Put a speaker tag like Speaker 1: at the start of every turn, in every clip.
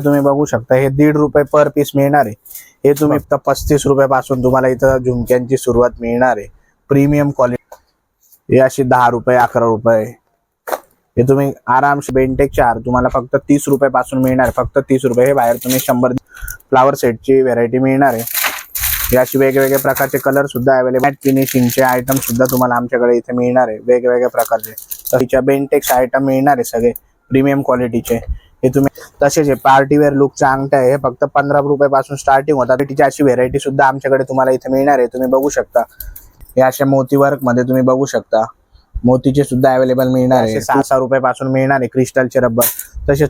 Speaker 1: तुम्ही बघू शकता हे दीड रुपये पर पीस मिळणार आहे. हे तुम्ही फक्त पस्तीस रुपयापासून तुम्हाला इथं झुमक्यांची सुरुवात मिळणार आहे. प्रीमियम क्वालिटी हे अशी दहा रुपये अकरा रुपये. हे तुम्ही आरामशी बेंटेक चार तुम्हाला फक्त तीस रुपयापासून मिळणार फक्त तीस रुपये हे बाहेर तुम्ही शंभर फ्लावर सेटची व्हेरायटी मिळणार आहे. हे अशी वेगवेगळ्या प्रकारचे कलर सुद्धा अवेलेबल आहेत. फिनिशिंगचे आयटम सुद्धा तुम्हाला आमच्याकडे इथे मिळणार आहे. वेगवेगळ्या प्रकारचे. तर हिच्या बेंटेक्स आयटम मिळणार आहे सगळे. प्रीमियम क्वालिटीचे हे तुम्ही तसेच हे पार्टीवेअर लुकच्या अंगठ्या आहे हे फक्त पंधरा रुपयापासून स्टार्टिंग होतात. तिची अशी व्हेरायटी सुद्धा आमच्याकडे तुम्हाला इथे मिळणार आहे तुम्ही बघू शकता. हे अशा मोती वर्कमध्ये तुम्ही बघू शकता. मोतीचे सुद्धा अवेलेबल मिळणार आहे. सहा सहा रुपयापासून मिळणार आहे क्रिस्टलचे रबर तसेच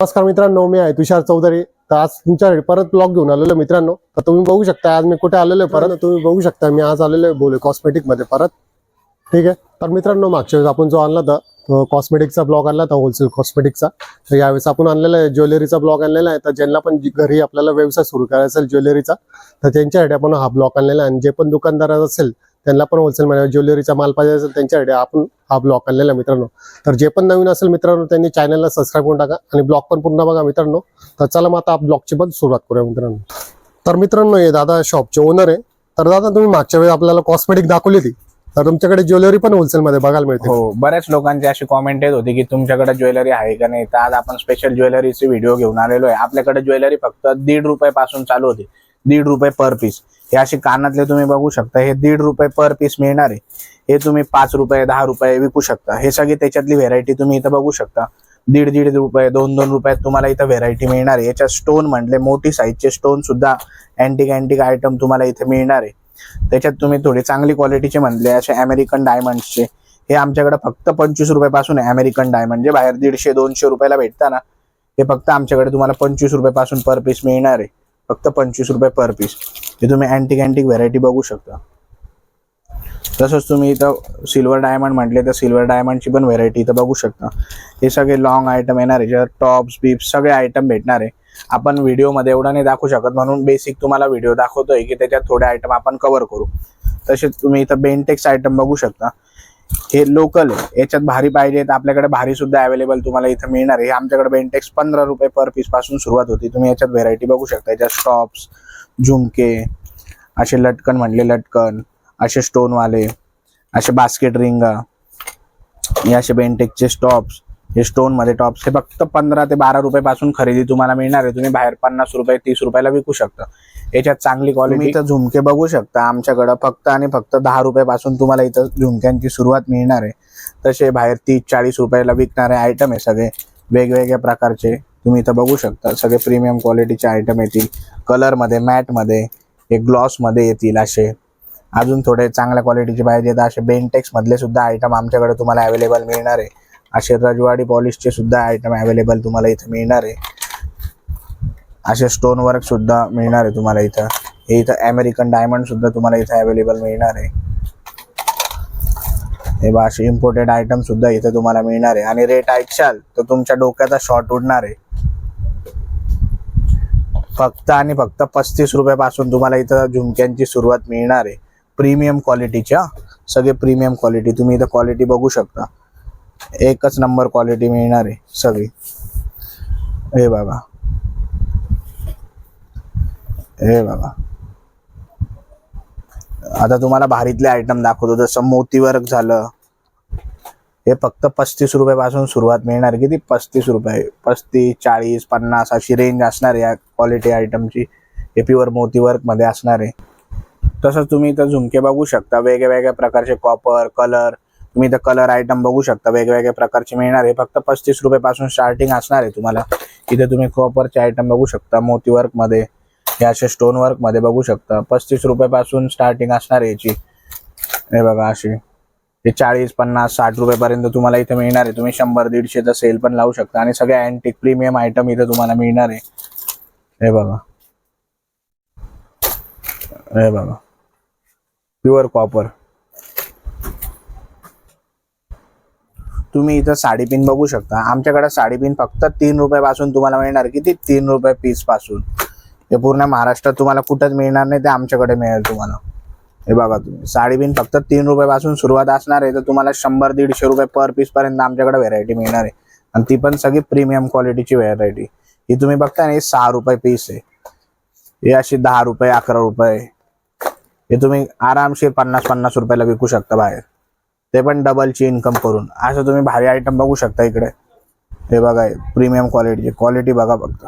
Speaker 2: नमस्कार मित्रांनो मी आहे तुषार चौधरी. तर आज तुमच्याकडे परत ब्लॉग घेऊन आलेलो मित्रांनो. तर तुम्ही बघू शकता आज मी कुठे आलेलो आहे परत. तुम्ही बघू शकता मी आज आलेलो आहे बोले कॉस्मेटिकमध्ये परत. ठीक आहे? तर मित्रांनो मागच्या वेळेस आपण जो आणला होता तो कॉस्मेटिकचा ब्लॉग आणला होता होलसेल कॉस्मेटिकचा तर यावेळेस आपण आणलेला आहे ज्वेलरीचा ब्लॉग आणलेला आहे. तर ज्यांना पण घरी आपल्याला व्यवसाय सुरू करायचा असेल ज्वेलरीचा तर त्यांच्यासाठी आपण हा ब्लॉग आणलेला आहे. आणि जे पण दुकानदार असेल त्यांना पण होलसेल मध्ये ज्वेलरीचा माल पाहिजे असेल त्यांच्यासाठी आपण हा ब्लॉग आणलेला आहे मित्रांनो. तर जे पण नवीन असेल मित्रांनो त्यांनी चॅनलला सबस्क्राईब करून टाका. आणि ब्लॉग पण पूर्ण बघा मित्रांनो. तर चला मग आता ब्लॉगची पण सुरुवात करूया मित्रांनो. तर मित्रांनो हे दादा शॉपचे ओनर आहे. तर दादा तुम्ही मागच्या वेळी आपल्याला कॉस्मेटिक दाखवली होती. तर तुमच्याकडे ज्वेलरी पण होलसेल मध्ये बघायला मिळते.
Speaker 1: हो बऱ्याच लोकांची अशी कॉमेंट येत होती की तुमच्याकडे ज्वेलरी आहे का नाही? तर आज आपण स्पेशल ज्वेलरीचे व्हिडिओ घेऊन आलेलो आहे. आपल्याकडे ज्वेलरी फक्त दीड रुपये पासून चालू होती. दीड रुपये पर पीस हे असे कानातले तुम्ही बघू शकता. हे दीड रुपये पर पीस मिळणार आहे. हे तुम्ही पाच रुपये दहा रुपये विकू शकता. हे सगळी त्याच्यातली व्हेरायटी तुम्ही इथं बघू शकता. दीड दीड रुपये दोन दोन रुपयात तुम्हाला इथं व्हेरायटी मिळणार आहे. याच्यात स्टोन म्हटले मोठी साईजचे स्टोन सुद्धा अँटिक अँटिक आयटम तुम्हाला इथे मिळणार आहे. त्याच्यात तुम्ही थोडे चांगली क्वालिटीचे म्हणले असे अमेरिकन डायमंडचे हे आमच्याकडे फक्त पंचवीस रुपयापासून आहे अमेरिकन डायमंड जे बाहेर दीडशे दोनशे रुपयाला भेटता ना हे फक्त आमच्याकडे तुम्हाला पंचवीस रुपयापासून पर पीस मिळणार आहे. फक्त पंचवीस रुपये पर पीस हे तुम्ही अँटिक अँटिक व्हरायटी बघू शकता. तसंच तुम्ही इथं सिल्वर डायमंड म्हटले तर सिल्वर डायमंडची पण व्हेरायटी इथं बघू शकता. हे सगळे लॉंग आयटम येणार आहे ज्यात टॉप्स बिप्स सगळे आयटम भेटणार आहे. आपण व्हिडिओमध्ये एवढा नाही दाखवू शकत म्हणून बेसिक तुम्हाला व्हिडिओ दाखवतोय की त्याच्यात थोडे आयटम आपण कव्हर करू. तसेच तुम्ही इथं बेंटेक्स आयटम बघू शकता. हे लोकल आहे. याच्यात भारी पाहिजे तर आपल्याकडे भारी सुद्धा अवेलेबल तुम्हाला इथं मिळणार आहे. हे आमच्याकडे बेंटेक्स पंधरा रुपये पर पीसपासून सुरुवात होती. तुम्ही याच्यात व्हेरायटी बघू शकता. याच्यात स्टॉप्स झुमके असे लटकन म्हणले लटकन असे स्टोनवाले असे बास्केट रिंगा हे असे बेंटेकचे स्टॉप्स हे स्टोनमध्ये टॉप्स हे फक्त पंधरा ते बारा रुपये पासून खरेदी तुम्हाला मिळणार आहे. तुम्ही बाहेर पन्नास रुपये तीस रुपयाला विकू शकता. याच्यात चांगली क्वालिटी इथं झुमके बघू शकता. आमच्याकडं फक्त आणि फक्त दहा रुपयापासून तुम्हाला इथं झुमक्यांची सुरुवात मिळणार आहे. तसे बाहेर तीस चाळीस रुपयाला विकणारे आयटम आहे सगळे. वेगवेगळ्या प्रकारचे तुम्ही इथं बघू शकता. सगळे प्रीमियम क्वालिटीचे आयटम येतील. कलरमध्ये मॅटमध्ये हे ग्लॉसमध्ये येतील असे. अजून थोडे चांगल्या क्वालिटीचे पाहिजे तर असे. बेंटेक्स मधले सुद्धा आयटम आमच्याकडे तुम्हाला अवेलेबल मिळणार आहे. असे रजवाडी पॉलिशचे सुद्धा आयटम अवेलेबल तुम्हाला इथं मिळणार आहे. असे स्टोन वर्क सुद्धा मिळणार आहे तुम्हाला इथं. हे इथं अमेरिकन डायमंड सुद्धा तुम्हाला इथं अवेलेबल मिळणार आहे. हे बा असे इम्पोर्टेड आयटम सुद्धा इथे तुम्हाला मिळणार आहे. आणि रेट ऐकशाल तर तुमच्या डोक्याचा शॉर्ट उडणार आहे. फक्त आणि फक्त पस्तीस रुपयापासून तुम्हाला इथं झुमक्यांची सुरुवात मिळणार आहे. प्रीमियम क्वालिटीच्या सगळे प्रीमियम क्वालिटी तुम्ही इथं क्वालिटी बघू शकता. एकच नंबर क्वालिटी मिळणार आहे सगळी. हे बघा हे बघा आता तुम्हाला भारीतले आयटम दाखवतो. जसं मोतीवर्क झालं. हे फक्त पस्तीस रुपयापासून सुरुवात मिळणार. किती? पस्तीस रुपये. पस्तीस चाळीस पन्नास अशी रेंज असणार आहे या क्वालिटी आयटमची हे प्युअर मोती मध्ये असणार आहे. तसंच तुम्ही इथं झुमके बघू शकता. वेगळ्या वेगळ्या प्रकारचे कॉपर कलर तुम्ही इथं कलर आयटम बघू शकता. वेगवेगळ्या प्रकारचे मिळणार आहे. फक्त पस्तीस रुपयापासून स्टार्टिंग असणार आहे तुम्हाला. इथे तुम्ही कॉपरचे आयटम बघू शकता. मोती वर्कमध्ये हे असे स्टोन वर्कमध्ये बघू शकता. पस्तीस रुपयापासून स्टार्टिंग असणार आहे याची. हे बघा अशी. हे चाळीस पन्नास साठ रुपयापर्यंत तुम्हाला इथे मिळणार आहे. तुम्ही शंभर दीडशेचा सेल पण लावू शकता. आणि सगळे अँटिक प्रीमियम आयटम इथे तुम्हाला मिळणार आहे. हे बघा. हे बघा. प्युअर कॉपर तुम्ही इथं साडीपिन बघू शकता. आमच्याकडे साडीपिन फक्त तीन रुपयापासून तुम्हाला मिळणार किती तीन रुपये पीसपासून. हे पूर्ण महाराष्ट्रात तुम्हाला कुठंच मिळणार नाही ते आमच्याकडे मिळेल तुम्हाला. हे बघा तुम्ही. साडी फक्त तीन रुपयापासून सुरुवात असणार आहे तर तुम्हाला शंभर दीडशे रुपये पर पीस पर्यंत आमच्याकडे व्हेरायटी मिळणार आहे. आणि ती पण सगळी प्रीमियम क्वालिटीची व्हेरायटी ही तुम्ही बघताय ना सहा रुपये पीस आहे. हे अशी दहा रुपये अकरा रुपये. हे तुम्ही आरामशीर पन्नास पन्नास रुपयाला विकू शकता बाहेर. ते पण डबलची इन्कम करून. असं तुम्ही भारी आयटम बघू शकता इकडे. हे बघा प्रीमियम क्वालिटीची क्वालिटी बघा फक्त.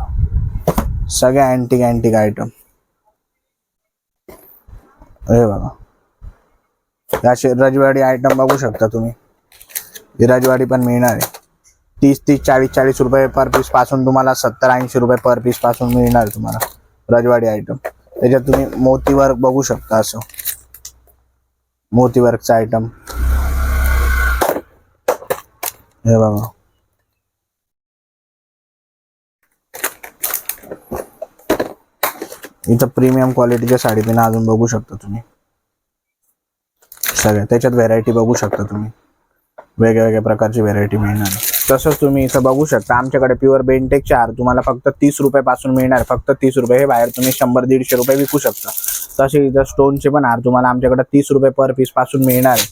Speaker 1: सगळे अँटिक अँटिक आयटम हे बघा. हे असे रजवाडी आयटम बघू शकता तुम्ही. रजवाडी पण मिळणार आहे. तीस तीस चाळीस चाळीस रुपये पर पीसपासून तुम्हाला सत्तर ऐंशी रुपये पर पीसपासून मिळणार तुम्हाला रजवाडी आयटम त्याच्यात तुम्ही मोती वर्क बघू शकता असं. मोती वर्कचा आयटम हे बघा. इथं प्रीमियम क्वालिटीच्या साडी पिन अजून बघू शकता तुम्ही. सगळ्या त्याच्यात व्हेरायटी बघू शकता तुम्ही. वेगवेगळ्या प्रकारची व्हेरायटी मिळणार. तसंच तुम्ही इथं बघू शकता आमच्याकडे प्युअर बेंटेकचे हार तुम्हाला फक्त तीस रुपयापासून मिळणार. फक्त तीस रुपये हे बाहेर तुम्ही शंभर दीडशे रुपये विकू शकता. तसे इथं स्टोनचे पण हार तुम्हाला आमच्याकडे तीस रुपये पर पीसपासून मिळणार आहे.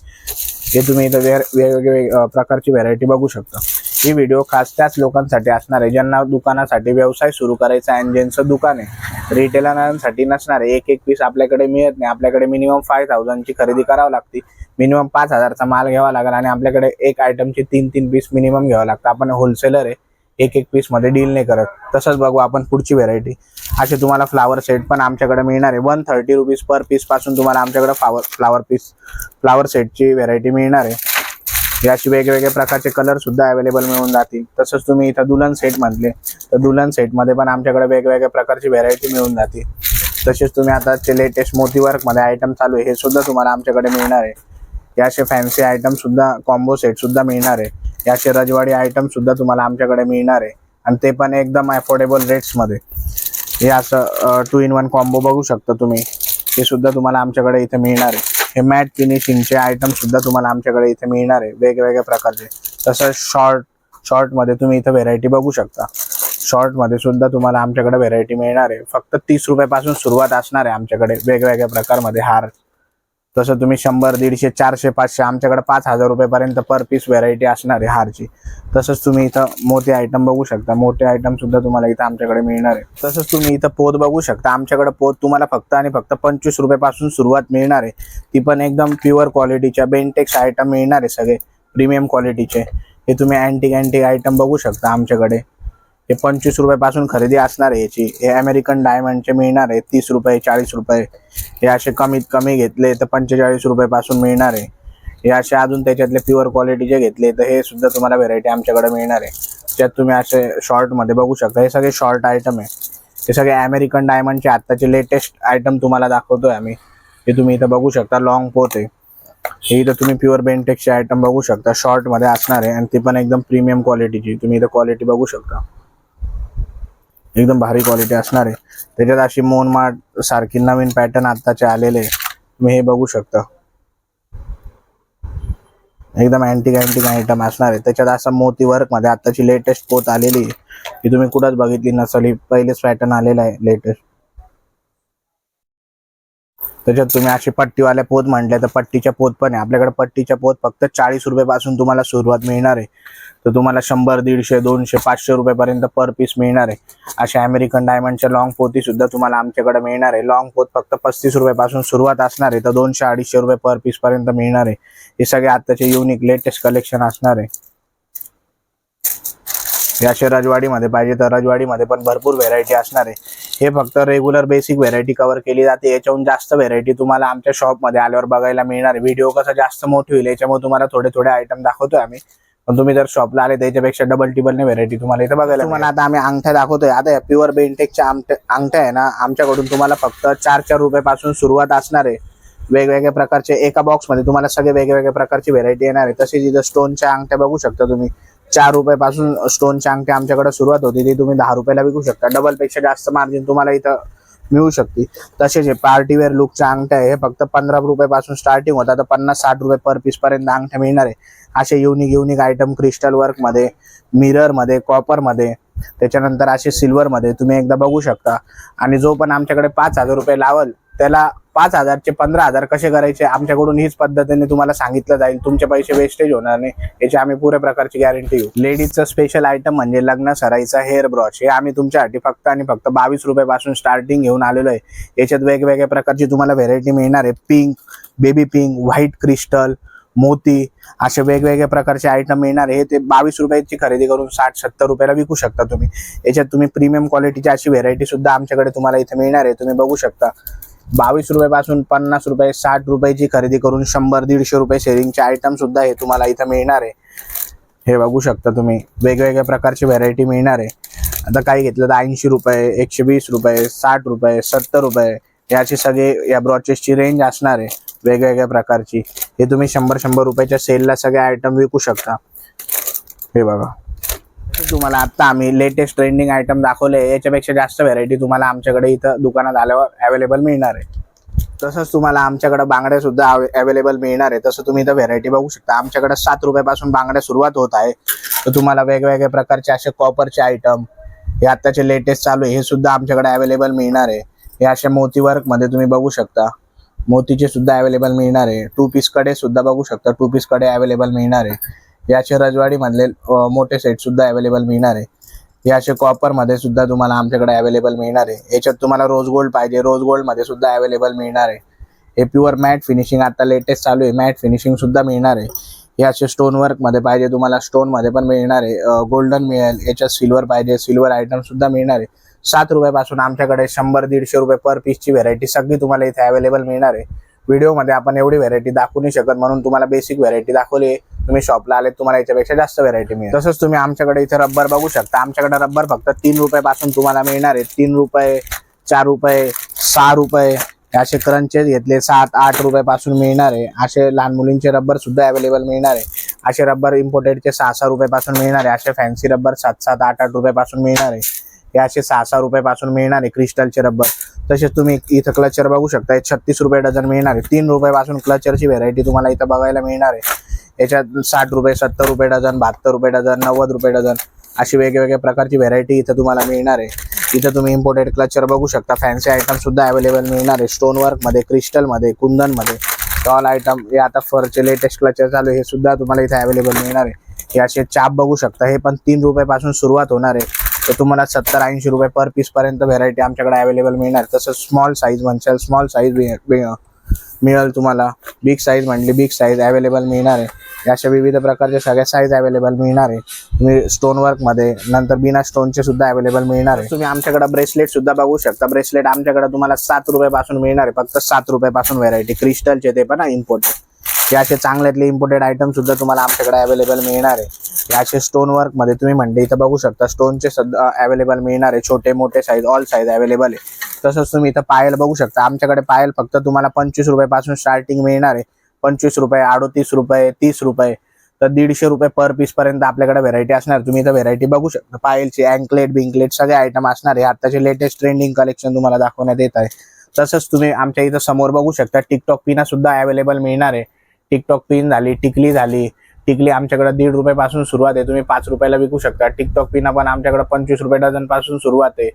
Speaker 1: हे तुम्ही इथं वेर वेगवेगळे प्रकारची व्हरायटी बघू शकता. ही व्हिडिओ खास त्याच लोकांसाठी असणार आहे ज्यांना दुकानासाठी व्यवसाय सुरू करायचा आहे आणि ज्यांचं दुकान आहे. रिटेलरांसाठी नसणार आहे. एक एक पीस आपल्याकडे मिळत नाही. आपल्याकडे मिनिमम फाय थाउजंडची खरेदी करावी लागते. मिनिमम पाच हजारचा माल घ्यावा लागेल आणि आपल्याकडे एक आयटमचे तीन तीन पीस मिनिमम घ्यावं लागतं. आपण होलसेलर आहे. एक एक पीसमध्ये डील नाही करत. तसंच बघू आपण पुढची व्हेरायटी असे तुम्हाला फ्लावर सेट पण आमच्याकडे मिळणार आहे. वन थर्टी रुपीज पर पीसपासून तुम्हाला आमच्याकडे फ्लावर फ्लावर पीस फ्लावर सेटची व्हेरायटी मिळणार आहे. हे अशी वेगवेगळ्या प्रकारचे कलर सुद्धा अवेलेबल मिळून जातील. तसंच तुम्ही इथं दुल्हन सेट म्हटले तर दुल्हन सेटमध्ये पण आमच्याकडे वेगवेगळ्या प्रकारची व्हेरायटी मिळून जाते तसेच तुम्ही आताचे लेटेस्ट मोती मध्ये आयटम चालू आहे हे सुद्धा तुम्हाला आमच्याकडे मिळणार आहे. हे असे फॅन्सी आयटम सुद्धा कॉम्बो सेट सुद्धा मिळणार आहे. याचे रजवाडी आयटम सुद्धा तुम्हाला आमच्याकडे मिळणार आहे. आणि ते पण एकदम अफोर्डेबल रेट्समध्ये हे असं टू इन वन कॉम्बो बघू शकता तुम्ही. हे सुद्धा तुम्हाला आमच्याकडे इथे मिळणार आहे. हे मॅट फिनिशिंगचे आयटम सुद्धा तुम्हाला आमच्याकडे इथे मिळणार आहे. वेगवेगळ्या प्रकारचे. तसंच शॉर्ट शॉर्टमध्ये तुम्ही इथं व्हेरायटी बघू शकता. शॉर्टमध्ये सुद्धा तुम्हाला आमच्याकडे व्हेरायटी मिळणार आहे. फक्त तीस रुपयापासून सुरुवात असणार आहे आमच्याकडे. वेगवेगळ्या प्रकारमध्ये हार तसं तुम्ही शंभर दीडशे चारशे पाचशे आमच्याकडे पाच हजार रुपयेपर्यंत पर पीस व्हरायटी असणार आहे हारची. तसंच तुम्ही इथं मोठे आयटम बघू शकता. मोठे आयटम सुद्धा तुम्हाला इथं आमच्याकडे मिळणार आहे. तसंच तुम्ही इथं पोत बघू शकता. आमच्याकडे पोत तुम्हाला फक्त आणि फक्त पंचवीस रुपयापासून सुरुवात मिळणार आहे. ती पण एकदम प्युअर क्वालिटीच्या बेंटेक्स आयटम मिळणार आहे सगळे. प्रीमियम क्वालिटीचे हे तुम्ही अँटिक अँटिक आयटम बघू शकता आमच्याकडे. हे पंचवीस रुपयापासून खरेदी असणार आहे याची. हे अमेरिकन डायमंडचे मिळणार आहे. तीस रुपये चाळीस रुपये. हे असे कमीत कमी घेतले तर पंचेचाळीस रुपयापासून मिळणार आहे. हे असे अजून त्याच्यातले प्युअर क्वालिटीचे घेतले तर हे सुद्धा तुम्हाला व्हेरायटी आमच्याकडे मिळणार आहे. त्यात तुम्ही असे शॉर्टमध्ये बघू शकता. हे सगळे शॉर्ट आयटम आहे. हे सगळे अमेरिकन डायमंडचे आत्ताचे लेटेस्ट आयटम तुम्हाला दाखवतोय आम्ही. हे तुम्ही इथं बघू शकता. लॉंग पोत आहे. हे इथं तुम्ही प्युअर बेंटेक्सचे आयटम बघू शकता. शॉर्टमध्ये असणार आहे. आणि ती पण एकदम प्रीमियम क्वालिटीची तुम्ही इथं क्वालिटी बघू शकता. एकदम भारी क्वालिटी असणार आहे. त्याच्यात अशी मोनमाट सारखी नवीन पॅटर्न आत्ताचे आलेले तुम्ही हे बघू शकता. एकदम अँटिक अँटिक आयटम असणार आहे. त्याच्यात असं मोती वर्कमध्ये आत्ताची लेटेस्ट पोत आलेली आहे. ही तुम्ही कुठंच बघितली नसेल. ही पहिलेच पॅटर्न आलेला आहे लेटेस्ट त्याच्यात तुम्ही अशी पट्टीवाल्या पोत म्हटल्या तर पट्टीच्या पोत पण आहे. आपल्याकडे पट्टीच्या पोत फक्त चाळीस रुपयापासून तुम्हाला सुरुवात मिळणार आहे. तर तुम्हाला शंभर दीडशे दोनशे पाचशे रुपयापर्यंत पर पीस मिळणार आहे. अशा अमेरिकन डायमंडच्या लॉंग पोती सुद्धा तुम्हाला आमच्याकडे मिळणार आहे. लॉंग पोत फक्त पस्तीस रुपयापासून सुरुवात असणार आहे. तर दोनशे अडीचशे रुपये पर पीस पर्यंत मिळणार आहे. हे सगळे आत्ताचे युनिक लेटेस्ट कलेक्शन असणार आहे. हे असे रजवाडीमध्ये पाहिजे तर रजवाडीमध्ये पण भरपूर व्हेरायटी असणार आहे. हे फक्त रेग्युलर बेसिक व्हेरायटी कव्हर केली जाते. याच्याहून जास्त व्हेरायटी तुम्हाला आमच्या शॉपमध्ये आल्यावर बघायला मिळणार व्हिडिओ कसा जास्त मोठी होईल याच्यामुळे तुम्हाला थोडे थोडे आयटम दाखवतोय आम्ही. पण तुम्ही जर शॉपला आले त्याच्यापेक्षा डबल टिबलने व्हेरायटी तुम्हाला इथं बघायला तुम्हाला आता आम्ही अंगठ्या दाखवतोय. आता प्युअर बेंटेकच्या अंगठ्या आहे ना आमच्याकडून तुम्हाला फक्त चार चार रुपयापासून सुरुवात असणार आहे. वेगवेगळ्या प्रकारचे एका बॉक्समध्ये तुम्हाला सगळे वेगवेगळ्या प्रकारची व्हेरायटी येणार आहे. तसेच इथं स्टोनच्या अंगठ्या बघू शकता तुम्ही. चार रुपयापासून स्टोनच्या अंगठ्या आमच्याकडे सुरुवात होती. ती तुम्ही दहा रुपयाला विकू शकता. डबलपेक्षा जास्त मार्जिन तुम्हाला इथं मिळू शकते. तसेच हे पार्टीवेअर लुकच्या अंगठ्या आहे. हे फक्त पंधरा रुपयापासून स्टार्टिंग होता. तर पन्नास साठ रुपये पर पीस पर्यंत अंगठ्या मिळणार आहे. असे युनिक युनिक आयटम क्रिस्टल वर्कमध्ये मिररमध्ये कॉपरमध्ये त्याच्यानंतर असे सिल्वरमध्ये तुम्ही एकदा बघू शकता. आणि जो पण आमच्याकडे पाच हजार रुपये लावल त्याला पाच हजारचे पंधरा हजार कसे करायचे आमच्याकडून हीच पद्धतीने तुम्हाला सांगितलं जाईल. तुमचे पैसे वेस्टेज होणार नाही. याची आम्ही पुऱ्या प्रकारची गॅरंटी घेऊ. लेडीजचं स्पेशल आयटम म्हणजे लग्न सराईचा हेअर ब्रश हे आम्ही तुमच्यासाठी फक्त आणि फक्त बावीस रुपयापासून स्टार्टिंग घेऊन आलेलो आहे. याच्यात वेगवेगळ्या प्रकारची तुम्हाला व्हेरायटी मिळणार आहे. Pink baby pink white crystal मोती असे वेगवेगळ्या प्रकारचे आयटम मिळणार हे ते बावीस रुपयाची खरेदी करून साठ सत्तर रुपयाला विकू शकता तुम्ही. याच्यात तुम्ही प्रीमियम क्वालिटीची अशी व्हेरायटी सुद्धा आमच्याकडे तुम्हाला इथे मिळणार आहे. तुम्ही बघू शकता. बावीस रुपयापासून पन्नास रुपये साठ रुपयाची खरेदी करून शंभर दीडशे रुपये सेलिंगचे आयटम सुद्धा हे तुम्हाला इथं मिळणार आहे. हे बघू शकता तुम्ही. वेगवेगळ्या प्रकारची व्हरायटी मिळणार आहे. आता काही घेतलं तर ऐंशी रुपये एकशे वीस रुपये साठ रुपये सत्तर रुपये याचे सगळे या ब्रॉचेसची रेंज असणार आहे. वेगवेगळ्या प्रकारची. हे तुम्ही शंभर शंभर रुपयाच्या सेलला सगळे आयटम विकू शकता. हे बघा. तुम्हाला आता आम्ही लेटेस्ट ट्रेंडिंग आयटम दाखवले याच्यापेक्षा जास्त व्हरायटी तुम्हाला आमच्याकडे इथं दुकानात आल्यावर अवेलेबल मिळणार आहे. तसंच तुम्हाला आमच्याकडे बांगड्या सुद्धा अवेलेबल मिळणार आहे. तसं तुम्ही इथं व्हेरायटी बघू शकता. आमच्याकडे सात रुपयापासून बांगड्या सुरुवात होत आहे. तर तुम्हाला वेगवेगळ्या प्रकारचे असे कॉपरचे आयटम हे आत्ताचे लेटेस्ट चालू आहे. हे सुद्धा आमच्याकडे अवेलेबल मिळणार आहे. हे अशा मोती वर्कमध्ये तुम्ही बघू शकता. मोतीचे सुद्धा अवेलेबल मिळणार आहे. टू पीसकडे सुद्धा बघू शकता. टू पीसकडे अवेलेबल मिळणार आहे. याचे रजवाडीमधले मोठे सेटसुद्धा अवेलेबल मिळणार आहे. हे असे कॉपरमध्ये सुद्धा तुम्हाला आमच्याकडे अवेलेबल मिळणार आहे. याच्यात तुम्हाला रोज गोल्ड पाहिजे. रोज गोल्डमध्ये सुद्धा अवेलेबल मिळणार आहे. हे प्युअर मॅट फिनिशिंग आता लेटेस्ट चालू आहे. मॅट फिनिशिंगसुद्धा मिळणार आहे. हे असे स्टोन वर्कमध्ये पाहिजे तुम्हाला स्टोनमध्ये पण मिळणार आहे. गोल्डन मिळेल. याच्यात सिल्वर पाहिजे. सिल्वर आयटमसुद्धा मिळणार आहे. सात रुपयापासून आमच्याकडे शंभर दीडशे रुपये पर पीसची व्हेरायटी सगळी तुम्हाला इथे अवेलेबल मिळणार आहे. व्हिडिओमध्ये आपण एवढी व्हरायटी दाखवू नाही शकत म्हणून तुम्हाला बेसिक व्हरायटी दाखवली तुम्ही शॉपला आले तुम्हाला याच्यापेक्षा जास्त व्हरायटी मिळेल. तसंच तुम्ही आमच्याकडे इथे रब्बर बघू शकता. आमच्याकडे रब्बर फक्त तीन रुपयापासून तुम्हाला मिळणार आहे. तीन रुपये चार रुपये सहा रुपये. हे असे क्रंचेस घेतले सात आठ रुपयापासून मिळणार आहे. असे लहान मुलींचे रबर सुद्धा अवेलेबल मिळणार आहे. असे रब्बर इम्पोर्टेडचे सहा सहा रुपयापासून मिळणार आहे. असे फॅन्सी रब्बर सात सात आठ आठ रुपयापासून मिळणार आहे. हे असे सहा सहा रुपयापासून मिळणार आहे. क्रिस्टलचे रब्बर. तसेच तुम्ही इथं क्लचर बघू शकता. छत्तीस रुपये डझन मिळणार आहे. तीन रुपयापासून क्लचरची व्हेरायटी तुम्हाला इथं बघायला मिळणार आहे. याच्यात साठ रुपये सत्तर रुपये डझन बहात्तर रुपये डझन नव्वद रुपये डझन अशी वेगवेगळ्या प्रकारची व्हेरायटी इथं तुम्हाला मिळणार आहे. इथं तुम्ही इम्पोर्टेड क्लचर बघू शकता. फॅन्सी आयटम सुद्धा अवेलेबल मिळणार आहे. स्टोन क्रिस्टलमध्ये कुंदनमध्ये. टॉल आयटम हे आता फरचे लेटेस्ट क्लचर चालू आहे. हे सुद्धा तुम्हाला इथे अवेलेबल मिळणार आहे. हे असे चाप बघू शकता. हे पण तीन रुपयापासून सुरुवात होणार आहे. तर तुम्हाला सत्तर ऐंशी रुपये पर पीस पर्यंत व्हेरायटी आमच्याकडे अवेलेबल मिळणार. तसंच स्मॉल साईज म्हणशाल स्मॉल साईज मिळेल तुम्हाला. बिग साईज म्हणली बिग साईज अवेलेबल मिळणार आहे. अशा विविध प्रकारच्या सगळ्या साईज अवेलेबल मिळणार आहे. तुम्ही स्टोन वर्कमध्ये नंतर बिना स्टोनचे सुद्धा अवेलेबल मिळणार आहे. तुम्ही आमच्याकडे ब्रेसलेट सुद्धा बघू शकता. ब्रेसलेट आमच्याकडे तुम्हाला सात रुपयापासून मिळणार आहे. फक्त सात रुपयापासून व्हेरायटी क्रिस्टलचे ते पण इम्पोर्टेड हे असे चांगल्यातले इम्पोर्टेड आयटम सुद्धा तुम्हाला आमच्याकडे अवेलेबल मिळणार आहे. हे असे स्टोन वर्कमध्ये तुम्ही म्हणले इथं बघू शकता. स्टोनचे सध्या अवेलेबल मिळणार आहे. छोटे मोठे साईज ऑल साईज अवेलेबल आहे. तसंच तुम्ही इथं पायल बघू शकता. आमच्याकडे पायल फक्त तुम्हाला पंचवीस रुपयापासून स्टार्टिंग मिळणार आहे. पंचवीस रुपये अडोतीस रुपये तीस रुपये तर दीडशे रुपये पर पीस पर्यंत आपल्याकडे व्हेरायटी असणार. तुम्ही इथं व्हेरायटी बघू शकता. पायलची अँकलेट बिंकलेट सगळे आयटम असणार आहे. आताचे लेटेस्ट ट्रेंडिंग कलेक्शन तुम्हाला दाखवण्यात येत आहे. तसंच तुम्ही आमच्या इथं समोर बघू शकता. टिकटॉक पिना सुद्धा अवेलेबल मिळणार आहे. टिकटॉक पिन झाली टिकली झाली. टिकली आमच्याकडे दीड रुपयापासून सुरुवात आहे. तुम्ही पाच रुपयाला विकू शकता. टिकटॉक पिना पण आमच्याकडे पंचवीस रुपये डझनपासून सुरुवात आहे.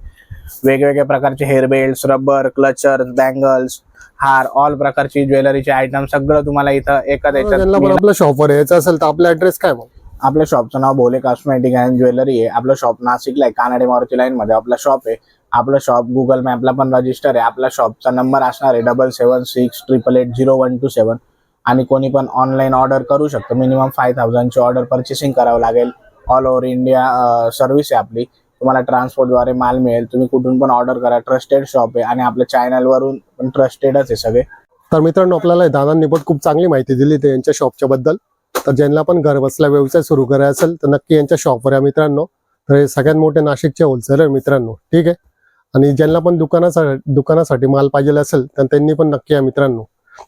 Speaker 1: वेगवेगळ्या प्रकारचे hair belt rubber clutcher bangles हार ऑल प्रकारची ज्वेलरीचे आयटम सगळं तुम्हाला इथं एकाच याच्यात.
Speaker 2: आपल्या शॉपवर यायचं असेल तर आपला ऍड्रेस काय मग?
Speaker 1: आपल्या शॉपचं नाव भोले कॉस्मेटिक अँड ज्वेलरी आहे. आपलं शॉप नाशिकला आहे कानाडे मारुती लाईन मध्ये आपलं शॉप आहे. आपलं शॉप गुगल मॅपला पण रजिस्टर आहे. आपल्या शॉपचा नंबर असणार आहे double seven six triple eight zero one two seven आणि कोणी पण ऑनलाईन ऑर्डर करू शकतो. मिनिमम फाय थाउजंडची ऑर्डर पर्चेसिंग करावं लागेल. ऑल ओव्हर इंडिया सर्व्हिस आहे आपली. तुम्हाला ट्रान्सपोर्टद्वारे माल मिळेल. तुम्ही कुठून पण ऑर्डर करा. ट्रस्टेड शॉप आहे आणि आपल्या चॅनलवरून पण ट्रस्टेडच आहे सगळे.
Speaker 2: तर मित्रांनो आपल्याला दादांनी पण खूप चांगली माहिती दिली ते यांच्या शॉपच्या बद्दल. तर ज्यांना पण घरबसल्या व्यवसाय सुरू करायचा असेल तर नक्की यांच्या शॉपवर या मित्रांनो. तर हे सगळ्यात मोठे नाशिकचे होलसेलर मित्रांनो. ठीक आहे? आणि ज्यांना पण दुकानासाठी दुकानासाठी माल पाहिजे असेल तर त्यांनी पण नक्की या मित्रांनो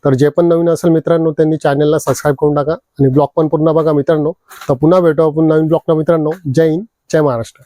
Speaker 2: तर जे पण नवीन असेल मित्रांनो त्यांनी चॅनलला सबस्क्राईब करून टाका. आणि ब्लॉग पण पूर्ण बघा मित्रांनो. तर पुन्हा भेटू आपण नवीन ब्लॉगला मित्रांनो. जय हिंद जय महाराष्ट्र.